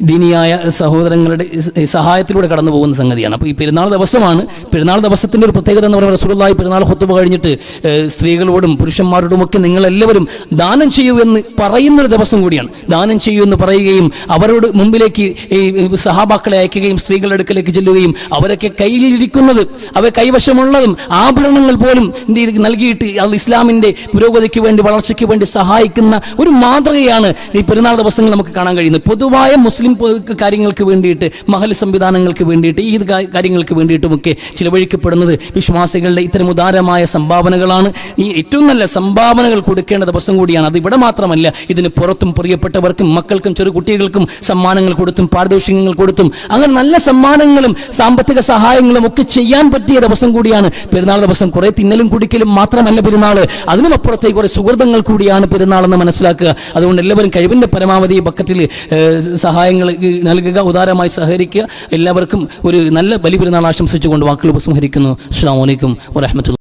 ദീനിയായ സഹോദരങ്ങളുടെ സഹായത്തിലൂടെ കടന്നു പോകുന്ന സംഗതിയാണ്. അപ്പോൾ ഈ പെരുന്നാൾ ദിവസമാണ്. പെരുന്നാൾ ദിവസത്തിന്റെ ഒരു പ്രത്യേകത എന്ന് പറയുന്നത് റസൂലുള്ളാഹി പെരുന്നാൾ ഹൊത്തുബ കഴിഞ്ഞിട്ട് സ്ത്രീകളോടും പുരുഷന്മാരോടും ഒക്കെ നിങ്ങളെല്ലാവരും ദാനം ചെയ്യൂ എന്ന് പറയുന്നൊരു ദിവസം കൂടിയാണ്. ദാനം ചെയ്യൂ എന്ന് പറയുകയും അവരോട് മുമ്പിലേക്ക് ഈ സഹാബാക്കളെ അയക്കുകയും സ്ത്രീകളുടെ അടുക്കലേക്ക് ചെല്ലുകയും അവരൊക്കെ കയ്യിലിരിക്കുന്നത് അവർ കൈവശമുള്ളതും ആഭരണങ്ങൾ പോലും എന്ത് ചെയ്ത് നൽകിയിട്ട് അത് ഇസ്ലാമിന്റെ പുരോഗതിക്ക് വേണ്ടി വളർച്ചയ്ക്ക് വേണ്ടി സഹായിക്കുന്ന ഒരു മാതൃകയാണ് ഈ പെരുന്നാൾ ദിവസങ്ങൾ നമുക്ക് കാണാൻ കഴിയുന്നത്. പൊതുവായ മുസ്ലിം കാര്യങ്ങൾക്ക് വേണ്ടിയിട്ട് മഹൽ സംവിധാനങ്ങൾക്ക് വേണ്ടിയിട്ട് ഈ കാര്യങ്ങൾക്ക് വേണ്ടിയിട്ടുമൊക്കെ ചിലവഴിക്കപ്പെടുന്നത് വിശ്വാസികളുടെ ഇത്തരം ഉദാരമായ സംഭാവനകളാണ്. ഈ ഏറ്റവും നല്ല സംഭാവനകൾ കൊടുക്കേണ്ട ദിവസം കൂടിയാണ്. അത് ഇവിടെ മാത്രമല്ല ഇതിന് പുറത്തും പ്രിയപ്പെട്ടവർക്കും മക്കൾക്കും ചെറു കുട്ടികൾക്കും സമ്മാനങ്ങൾ കൊടുത്തും പാരിതോഷികങ്ങൾ കൊടുത്തും അങ്ങനെ നല്ല സമ്മാനങ്ങളും സാമ്പത്തിക സഹായങ്ങളും ഒക്കെ ചെയ്യാൻ പറ്റിയ ദിവസം കൂടിയാണ് പെരുന്നാൾ ദിവസം കുറെ തിന്നലും കുടിക്കലും മാത്രമല്ല പെരുന്നാൾ അതിനും അപ്പുറത്തേക്ക് കുറെ സുഹൃതങ്ങൾ കൂടിയാണ് പെരുന്നാൾ എന്ന് മനസ്സിലാക്കുക. അതുകൊണ്ട് എല്ലാവരും കഴിവിന്റെ പരമാവധി ബക്കറ്റിൽ സഹായങ്ങൾ നൽകുക ഉദാരമായി സഹകരിക്കുക. എല്ലാവർക്കും ഒരു നല്ല ബലി പെരുന്നാൾ ആശംസിച്ചുകൊണ്ട് വാക്കുകൾ ഉപസംഹരിക്കുന്നു. അസ്സാം വലൈക്കും വരഹമത്തുള്ള